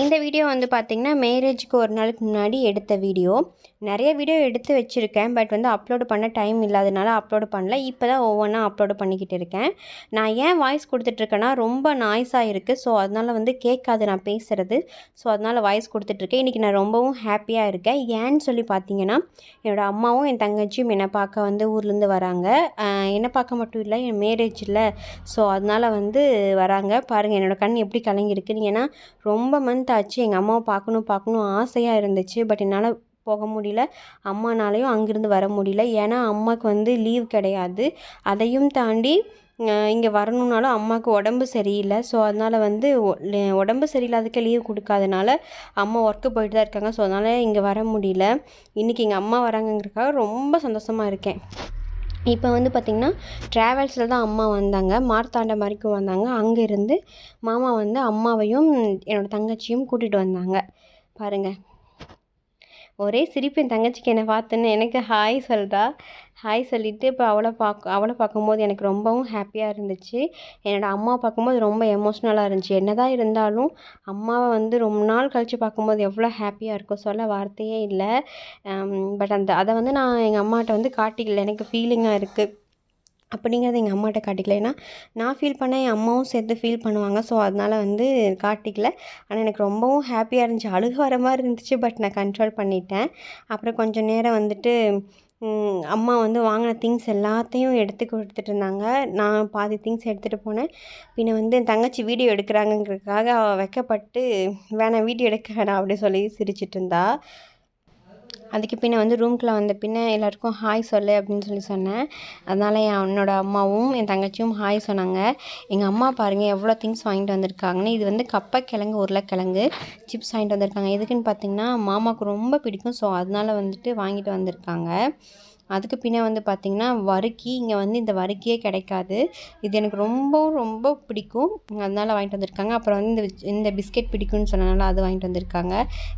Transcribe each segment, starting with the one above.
இந்த வீடியோ வந்து பார்த்திங்கன்னா மேரேஜுக்கு ஒரு நாளுக்கு முன்னாடி எடுத்த வீடியோ. நிறைய வீடியோ எடுத்து வச்சுருக்கேன். பட் வந்து அப்லோடு பண்ண டைம் இல்லாதனால அப்லோடு பண்ணல. இப்போ தான் ஒவ்வொன்றா அப்லோடு பண்ணிக்கிட்டு இருக்கேன். நான் ஏன் வாய்ஸ் கொடுத்துட்ருக்கேன்னா ரொம்ப நாய்ஸாக இருக்குது ஸோ அதனால் வந்து கேட்காது நான் பேசுகிறது ஸோ அதனால் வாய்ஸ் கொடுத்துட்ருக்கேன். இன்றைக்கி நான் ரொம்பவும் ஹாப்பியாக இருக்கேன். ஏன்னு சொல்லி பார்த்தீங்கன்னா என்னோடய அம்மாவும் என் தங்கச்சியும் என்னை பார்க்க வந்து ஊர்லேருந்து வராங்க. என்னை பார்க்க மட்டும் இல்லை என் மேரேஜ் இல்லை ஸோ அதனால் வந்து வராங்க. பாருங்கள் என்னோடய கண் எப்படி கலங்கியிருக்குன்னு ஏன்னா ரொம்ப மந்த் ஆச்சு எங்கள் அம்மாவை பார்க்கணும் பார்க்கணும் ஆசையாக இருந்துச்சு. பட் என்னால் போக முடியல. அம்மானாலையும் அங்கேருந்து வர முடியல. ஏன்னா அம்மாவுக்கு வந்து லீவ் கிடையாது. அதையும் தாண்டி இங்கே வரணுன்னாலும் அம்மாவுக்கு உடம்பு சரியில்லை. ஸோ அதனால் வந்து உடம்பு சரியில்லாதக்கே லீவ் கொடுக்காதனால அம்மா ஒர்க்கு போயிட்டு தான் இருக்காங்க. ஸோ அதனால் இங்கே வர முடியல. இன்றைக்கி எங்கள் அம்மா வராங்கங்கிறதுக்காக ரொம்ப சந்தோஷமாக இருக்கேன். இப்போ வந்து பார்த்திங்கன்னா ட்ராவல்ஸில் தான் அம்மா வந்தாங்க. மார்த்தாண்டம் வரைக்கும் வந்தாங்க. அங்கேருந்து மாமா வந்து அம்மாவையும் என்னோடய தங்கச்சியும் கூட்டிகிட்டு வந்தாங்க. பாருங்கள் ஒரே சிரிப்பு என் தங்கச்சிக்கு என்னை பார்த்துன்னு. எனக்கு ஹாய் சொல்கிறா ஹாய் சொல்லிவிட்டு இப்போ அவளை பார்க்க அவளை பார்க்கும்போது எனக்கு ரொம்பவும் ஹாப்பியாக இருந்துச்சு. என்னோடய அம்மாவை பார்க்கும்போது ரொம்ப எமோஷ்னலாக இருந்துச்சு. என்ன தான் இருந்தாலும் அம்மாவை வந்து ரொம்ப நாள் கழித்து பார்க்கும்போது எவ்வளோ ஹாப்பியாக இருக்கும் சொல்ல வார்த்தையே இல்லை. பட் அந்த அதை வந்து நான் எங்கள் அம்மாட்ட வந்து காட்டிக்கல. எனக்கு ஃபீலிங்காக இருக்குது அப்படிங்கிறது எங்கள் அம்மாட்ட காட்டிக்கல. ஏன்னா நான் ஃபீல் பண்ணேன் என் அம்மாவும் சேர்த்து ஃபீல் பண்ணுவாங்க. ஸோ அதனால் வந்து காட்டிக்கல. ஆனால் எனக்கு ரொம்பவும் ஹாப்பியாக இருந்துச்சு. அழுக வர மாதிரி இருந்துச்சு. பட் நான் கண்ட்ரோல் பண்ணிட்டேன். அப்புறம் கொஞ்சம் நேரம் வந்துட்டு அம்மா வந்து வாங்கின திங்ஸ் எல்லாத்தையும் எடுத்து கொடுத்துட்டு இருந்தாங்க. நான் பாதி திங்ஸ் எடுத்துகிட்டு போனேன். பின்ன வந்து என் தங்கச்சி வீடியோ எடுக்கிறாங்கங்கிறதுக்காக அவள் வேணாம் வீடியோ எடுக்க வேணாம் அப்படி சொல்லி சிரிச்சிட்டு இருந்தா. அதுக்கு பின்ன வந்து ரூம்குள்ளே வந்த பின்ன எல்லாருக்கும் ஹாய் சொல்லு அப்படின்னு சொல்லி சொன்னேன். அதனால் என் என்னோடய அம்மாவும் என் தங்கச்சியும் ஹாய் சொன்னாங்க. எங்கள் அம்மா பாருங்கள் எவ்வளோ திங்ஸ் வாங்கிட்டு வந்திருக்காங்கன்னு. இது வந்து கப்பக்கிழங்கு உருளைக்கிழங்கு சிப்ஸ் வாங்கிட்டு வந்திருக்காங்க. எதுக்குன்னு பார்த்தீங்கன்னா மாமாவுக்கு ரொம்ப பிடிக்கும். ஸோ அதனால் வந்துட்டு வாங்கிட்டு வந்திருக்காங்க. அதுக்கு பின்னே வந்து பார்த்திங்கன்னா வறுக்கி இங்கே வந்து இந்த வறுக்கியே கிடைக்காது. இது எனக்கு ரொம்ப ரொம்ப பிடிக்கும். அதனால் வாங்கிட்டு வந்திருக்காங்க. அப்புறம் வந்து இந்த இந்த பிஸ்கெட் பிடிக்கும்னு சொன்னனால அது வாங்கிட்டு வந்திருக்காங்க.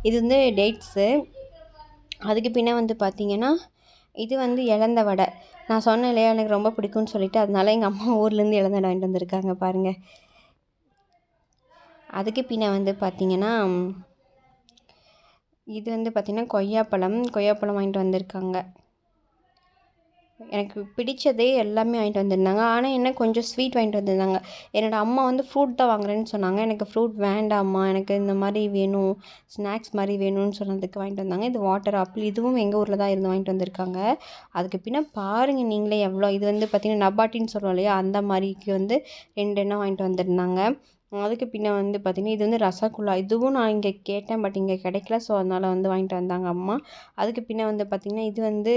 இது வந்து டேட்ஸு அதுக்கு பின்ன வந்து பார்த்திங்கன்னா இது வந்து இலந்த வடை. நான் சொன்னேன் இல்லையா எனக்கு ரொம்ப பிடிக்கும்னு சொல்லிவிட்டு அதனால எங்கள் அம்மா ஊர்லேருந்து இலந்த வடை வாங்கிட்டு வந்திருக்காங்க பாருங்கள் அதுக்கு பின்ன வந்து பார்த்தீங்கன்னா இது வந்து பார்த்திங்கன்னா கொய்யாப்பழம் கொய்யாப்பழம் வாங்கிட்டு வந்திருக்காங்க. எனக்கு பிடிச்சதே எல்லாமே வாங்கிட்டு வந்திருந்தாங்க. ஆனால் என்ன கொஞ்சம் ஸ்வீட் வாங்கிட்டு வந்திருந்தாங்க. என்னோடய அம்மா வந்து ஃப்ரூட் தான் வாங்குறேன்னு சொன்னாங்க. எனக்கு ஃப்ரூட் வேண்டாம்மா. எனக்கு இந்த மாதிரி வேணும். ஸ்நாக்ஸ் மாதிரி வேணும்னு சொன்னதுக்கு வாங்கிட்டு வந்தாங்க. இது வாட்டர் ஆப்பிள் இதுவும் எங்கள் ஊரில் தான் இருந்து வாங்கிட்டு வந்திருக்காங்க. அதுக்கு பின்னா பாருங்கள் நீங்களே எவ்வளோ. இது வந்து பார்த்திங்கன்னா நபாட்டின்னு சொல்லுவோம் இல்லையா? அந்த மாதிரிக்கு வந்து ரெண்டு எண்ணெய் வாங்கிட்டு வந்திருந்தாங்க. அதுக்கு பின்ன வந்து பார்த்திங்கன்னா இது வந்து ரசகுல்லா. இதுவும் நான் இங்கே கேட்டேன் பட் இங்கே கிடைக்கல. ஸோ அதனால் வந்து வாங்கிட்டு வந்தாங்க அம்மா. அதுக்கு பின்ன வந்து பார்த்திங்கன்னா இது வந்து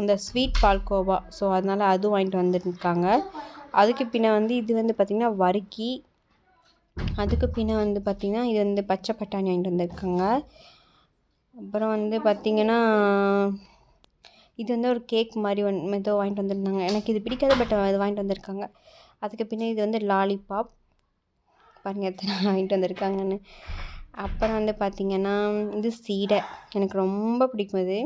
அந்த ஸ்வீட் பால்கோவா. ஸோ அதனால் அதுவும் வாங்கிட்டு வந்துருக்காங்க அதுக்கு பின்ன வந்து இது வந்து பார்த்திங்கன்னா வறுக்கி. அதுக்கு பின்ன வந்து பார்த்திங்கன்னா இது வந்து பச்சை பட்டாணி வாங்கிட்டு வந்திருக்காங்க. அப்புறம் வந்து பார்த்திங்கன்னா இது வந்து ஒரு கேக் மாதிரி ஒன் ஏதோ வாங்கிட்டு வந்திருந்தாங்க. எனக்கு இது பிடிக்காது பட் அது வாங்கிட்டு வந்திருக்காங்க. அதுக்கு பின்ன இது வந்து லாலிபாப். பாருங்க எத்தனை வாங்கிட்டு வந்திருக்காங்கன்னு. அப்புறம் வந்து பார்த்திங்கன்னா இது சீடை. எனக்கு ரொம்ப பிடிக்கும் இது.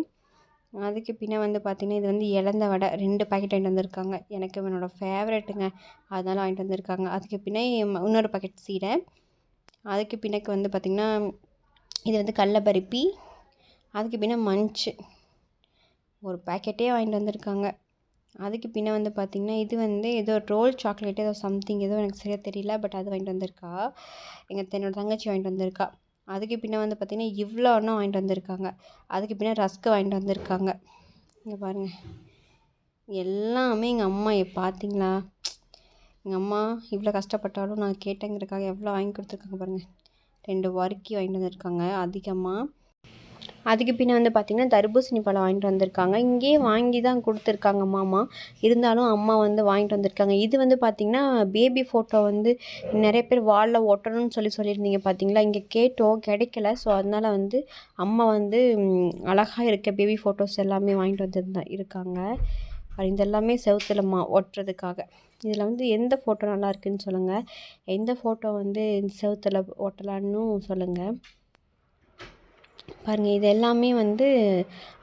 அதுக்கு பின்னே வந்து பார்த்திங்கன்னா இது வந்து இழந்த வடை. ரெண்டு பாக்கெட் வாங்கிட்டு வந்திருக்காங்க. எனக்கு என்னோடய ஃபேவரெட்டுங்க அதனால் வாங்கிட்டு வந்திருக்காங்க. அதுக்கு பின்னே இன்னொரு பாக்கெட் சீடை. அதுக்கு பின்னக்கு வந்து பார்த்திங்கன்னா இது வந்து கடல பருப்பி அதுக்கு பின்னே மஞ்சு. ஒரு பாக்கெட்டே வாங்கிட்டு வந்திருக்காங்க. அதுக்கு பின்ன வந்து பார்த்திங்கன்னா இது வந்து ஏதோ ரோல் சாக்லேட் ஏதோ சம்திங் ஏதோ எனக்கு சரியாக தெரியல பட் அது வாங்கிட்டு வந்திருக்கா. எங்கள் என்னோட தங்கச்சி வாங்கிட்டு வந்திருக்கா. அதுக்கு பின்ன வந்து பார்த்திங்கன்னா இவ்வளோ ஒன்றும் வாங்கிட்டு வந்திருக்காங்க. அதுக்கு பின்னே ரஸ்க்கு வாங்கிட்டு வந்திருக்காங்க. இங்கே பாருங்கள் எல்லாமே எங்கள் அம்மா பார்த்திங்களா பார்த்தீங்களா எங்கள் அம்மா இவ்வளோ கஷ்டப்பட்டாலும் நான் கேட்டேங்கிறதுக்காக எவ்வளோ வாங்கி கொடுத்துருக்காங்க பாருங்கள் ரெண்டு வறுக்கி வாங்கிட்டு வந்திருக்காங்க அதிகமாக அதுக்கு பின்னே வந்து பார்த்திங்கன்னா தர்பூசணி பழம் வாங்கிட்டு வந்திருக்காங்க. இங்கேயே வாங்கி தான் கொடுத்துருக்காங்க மாமா. இருந்தாலும் அம்மா வந்து வாங்கிட்டு வந்திருக்காங்க. இது வந்து பார்த்திங்கன்னா பேபி ஃபோட்டோ வந்து நிறைய பேர் வாலில் ஒட்டணும்னு சொல்லி சொல்லியிருந்தீங்க பார்த்தீங்களா இங்கே கேட்டோம் கிடைக்கல. ஸோ அதனால் வந்து அம்மா வந்து அழகாக இருக்க பேபி ஃபோட்டோஸ் எல்லாமே வாங்கிட்டு வந்துருந்தா இருக்காங்க. இதெல்லாமே இது எல்லாமே மா ஒட்டுறதுக்காக. இதில் வந்து எந்த ஃபோட்டோ நல்லா இருக்குன்னு சொல்லுங்கள் எந்த ஃபோட்டோ வந்து செவுத்தில் ஒட்டலான்னு சொல்லுங்கள் பாருங்கள் இது எல்லாமே வந்து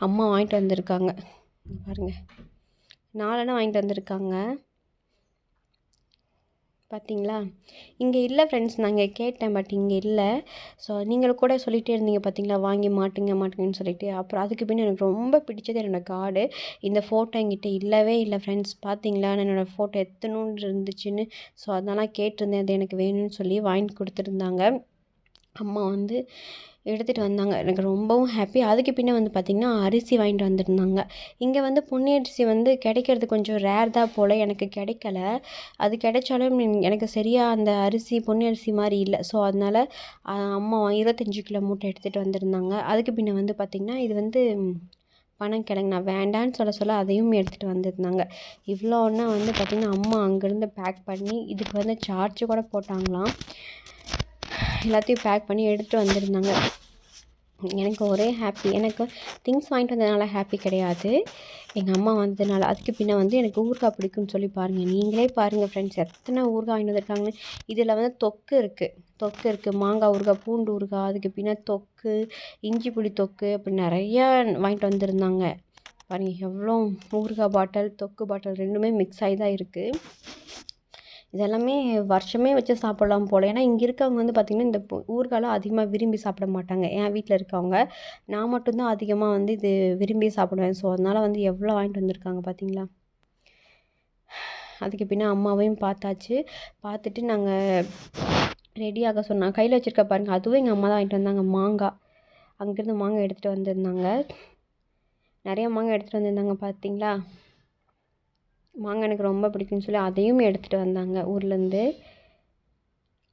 அம்மா வாங்கிட்டு வந்திருக்காங்க. பாருங்கள் நாலெண்ணம் வாங்கிட்டு வந்திருக்காங்க. பார்த்தீங்களா இங்கே இல்லை ஃப்ரெண்ட்ஸ் நாங்கள் கேட்டேன் பட் இங்கே இல்லை. ஸோ நீங்கள் கூட சொல்லிகிட்டே இருந்தீங்க பார்த்தீங்களா வாங்கி மாட்டுங்க மாட்டுங்கன்னு சொல்லிட்டு. அப்புறம் அதுக்கு பின்ன எனக்கு ரொம்ப பிடிச்சது என்னோடய கார்டு. இந்த ஃபோட்டோ என்கிட்ட இல்லவே இல்லை ஃப்ரெண்ட்ஸ் பார்த்தீங்களா என்னோடய ஃபோட்டோ எத்தணுன்னு இருந்துச்சுன்னு. ஸோ அதெல்லாம் கேட்டிருந்தேன் அது எனக்கு வேணும்னு சொல்லி வாங்கி கொடுத்துருந்தாங்க. அம்மா வந்து எடுத்துகிட்டு வந்தாங்க. எனக்கு ரொம்பவும் ஹாப்பி அதுக்கு பின்னே வந்து பார்த்திங்கன்னா அரிசி வாங்கிட்டு வந்திருந்தாங்க. இங்கே வந்து பொன்னி அரிசி வந்து கிடைக்கிறது கொஞ்சம் ரேர் தான் போல். எனக்கு கிடைக்கல. அது கிடைச்சாலும் எனக்கு சரியாக அந்த அரிசி பொன்னி அரிசி மாதிரி இல்லை. ஸோ அதனால் அம்மா இருபத்தஞ்சி கிலோ மூட்டை எடுத்துகிட்டு வந்திருந்தாங்க. அதுக்கு பின்னே வந்து பார்த்திங்கன்னா இது வந்து பனங்கிழங்கு நான் வேண்டான்னு சொல்ல சொல்ல அதையும் எடுத்துகிட்டு வந்திருந்தாங்க. இவ்வளோன்னா வந்து பார்த்திங்கன்னா அம்மா அங்கேருந்து பேக் பண்ணி இதுக்கு வந்து சார்ஜ் கூட போட்டாங்களாம். எல்லாத்தையும் பேக் பண்ணி எடுத்துகிட்டு வந்திருந்தாங்க. எனக்கு ஒரே ஹாப்பி எனக்கு திங்ஸ் வாங்கிட்டு வந்ததுனால ஹாப்பி கிடையாது. எங்கள் அம்மா வந்ததுனால அதுக்கு பின்னே வந்து எனக்கு ஊறுகாய் பிடிக்கும்னு சொல்லி பாருங்கள் நீங்களே பாருங்கள் ஃப்ரெண்ட்ஸ் எத்தனை ஊறுகாய் வாங்கிட்டு வந்திருக்காங்கன்னு. இதில் வந்து தொக்கு இருக்குது தொக்கு இருக்குது மாங்காய் ஊறுகாய் பூண்டு ஊறுகாய் அதுக்கு பின்னே தொக்கு இஞ்சி புளி தொக்கு அப்படி நிறையா வாங்கிட்டு வந்திருந்தாங்க. பாருங்கள் எவ்வளோ ஊறுகாய் பாட்டில் தொக்கு பாட்டில் ரெண்டுமே மிக்ஸ் ஆகி தான் இருக்குது இதெல்லாமே வருஷமே வச்சு சாப்பிட்லாம் போல். ஏன்னா இங்கே இருக்கவங்க வந்து பார்த்திங்கன்னா இந்த ஊறுகாயெலாம் அதிகமாக விரும்பி சாப்பிட மாட்டாங்க. என் வீட்டில் இருக்கவங்க நான் மட்டும்தான் அதிகமாக வந்து இது விரும்பி சாப்பிடுவேன். ஸோ அதனால் வந்து எவ்வளோ வாங்கிட்டு வந்திருக்காங்க பார்த்தீங்களா அதுக்கு பின்னே அம்மாவையும் பார்த்தாச்சு பார்த்துட்டு நாங்கள் ரெடியாக சொன்னாங்க கையில் வச்சுருக்க பாருங்கள் அதுவும் எங்கள் அம்மா தான் வாங்கிட்டு வந்தாங்க. மாங்காய் அங்கேருந்து மாங்காய் எடுத்துகிட்டு வந்திருந்தாங்க. நிறைய மாங்காய் எடுத்துகிட்டு வந்திருந்தாங்க பார்த்தீங்களா மாங்காய் எனக்கு ரொம்ப பிடிக்கும்னு சொல்லி அதையும் எடுத்துகிட்டு வந்தாங்க ஊர்லேருந்து.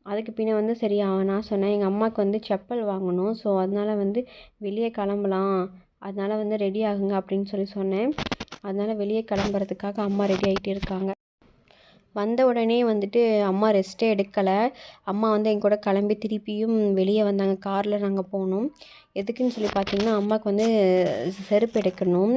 அதுக்கு பின்னே வந்து சரி நான் சொன்னேன். எங்கள் அம்மாவுக்கு வந்து செப்பல் வாங்கணும். ஸோ அதனால் வந்து வெளியே கிளம்பலாம். அதனால் வந்து ரெடி ஆகுங்க அப்படின்னு சொல்லி சொன்னேன். அதனால் வெளியே கிளம்புறதுக்காக அம்மா ரெடி ஆகிட்டே இருக்காங்க. வந்த உடனே வந்துட்டு அம்மா ரெஸ்ட்டே எடுக்கலை. அம்மா வந்து என் கூட கிளம்பி திருப்பியும் வெளியே வந்தாங்க. காரில் நாங்கள் போனோம். எதுக்குன்னு சொல்லி பார்த்தீங்கன்னா அம்மாவுக்கு வந்து செருப்பு எடுக்கணும்.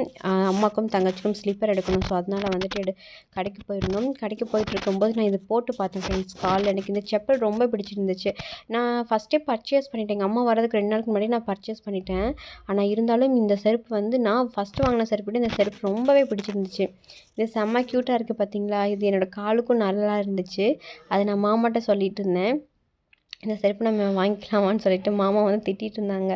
அம்மாவுக்கும் தங்கச்சிக்கும் ஸ்லிப்பர் எடுக்கணும். ஸோ அதனால் வந்துட்டு எடு கடைக்கு போயிருந்தோம். கடைக்கு போயிட்டு இருக்கும்போது நான் இதை போட்டு பார்த்தேன் ஃப்ரெண்ட்ஸ் காலில் எனக்கு இந்த செப்பல் ரொம்ப பிடிச்சிருந்துச்சு. நான் ஃபஸ்ட்டே பர்ச்சேஸ் பண்ணிட்டேன். எங்கள் அம்மா வரதுக்கு ரெண்டு நாளுக்கு முன்னாடி நான் பர்ச்சேஸ் பண்ணிட்டேன். ஆனால் இருந்தாலும் இந்த செருப்பு வந்து நான் ஃபஸ்ட்டு வாங்கின செருப்பு இந்த செருப்பு ரொம்பவே பிடிச்சிருந்துச்சு. இது செம்ம க்யூட்டாக இருக்குது பார்த்தீங்களா? இது என்னோடய காலுக்கும் நல்லா இருந்துச்சு. அதை நான் மாமாட்ட சொல்லிட்டு இருந்தேன் இந்த செருப்பு நம்ம வாங்கிக்கலாமான்னு சொல்லிட்டு மாமா வந்து திட்டிகிட்டு இருந்தாங்க.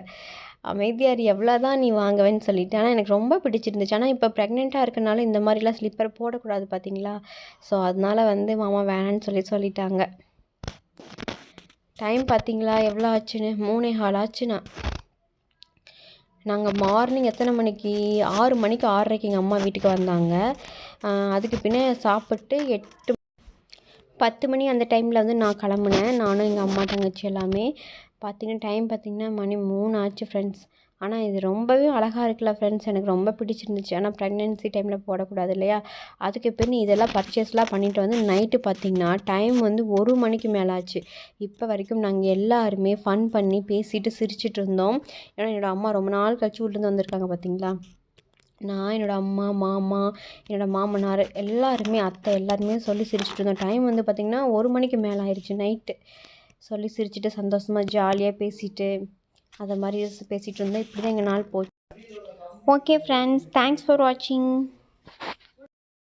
அமைதியார் எவ்வளோ தான் நீ வாங்குவேன்னு சொல்லிட்டு. ஆனால் எனக்கு ரொம்ப பிடிச்சிருந்துச்சு. ஆனால் இப்போ ப்ரெக்னெண்ட்டாக இருக்கனால இந்த மாதிரிலாம் ஸ்லிப்பர் போடக்கூடாது பார்த்தீங்களா ஸோ அதனால் வந்து மாமா வேணான்னு சொல்லி சொல்லிட்டாங்க. டைம் பார்த்தீங்களா எவ்வளோ ஆச்சுன்னு? மூணே ஹால் ஆச்சுண்ணா. நாங்கள் மார்னிங் எத்தனை மணிக்கு? ஆறு மணிக்கு ஆறரைக்கு எங்கள் அம்மா வீட்டுக்கு வந்தாங்க. அதுக்கு பின்னே சாப்பிட்டு எட்டு பத்து மணி அந்த டைமில் வந்து நான் கிளம்புனேன். நானும் எங்கள் அம்மா தங்கச்சி எல்லாமே. பார்த்திங்கன்னா டைம் பார்த்திங்கன்னா மணி மூணு ஆச்சு ஃப்ரெண்ட்ஸ் ஆனால் இது ரொம்பவே அழகாக இருக்குல்ல ஃப்ரெண்ட்ஸ் எனக்கு ரொம்ப பிடிச்சிருந்துச்சு. ஆனால் ப்ரெக்னென்சி டைமில் போடக்கூடாது இல்லையா? அதுக்கு பின் இதெல்லாம் பர்ச்சேஸ்லாம் பண்ணிட்டு வந்து நைட்டு பார்த்திங்கன்னா டைம் வந்து ஒரு மணிக்கு மேலே ஆச்சு. இப்போ வரைக்கும் நாங்கள் எல்லாருமே ஃபன் பண்ணி பேசிட்டு சிரிச்சிட்டு இருந்தோம். ஏன்னா என்னோடய அம்மா ரொம்ப நாள் கழிச்சு வீட்டிலேருந்து வந்திருக்காங்க பார்த்தீங்களா நான் என்னோடய அம்மா மாமா என்னோடய மாமனார் எல்லாருமே அத்தை எல்லாருமே சொல்லி சிரிச்சுட்டு இருந்தோம். டைம் வந்து பார்த்திங்கன்னா ஒரு மணிக்கு மேலே ஆயிடுச்சு நைட்டு சொல்லி சிரிச்சிட்டு சந்தோஷமாக ஜாலியாக பேசிட்டு அதை மாதிரி பேசிகிட்டு இருந்தோம். இப்படி தான் எங்கள் நாள் போச்சு. ஓகே ஃப்ரெண்ட்ஸ் தேங்க்ஸ் ஃபார் வாட்சிங்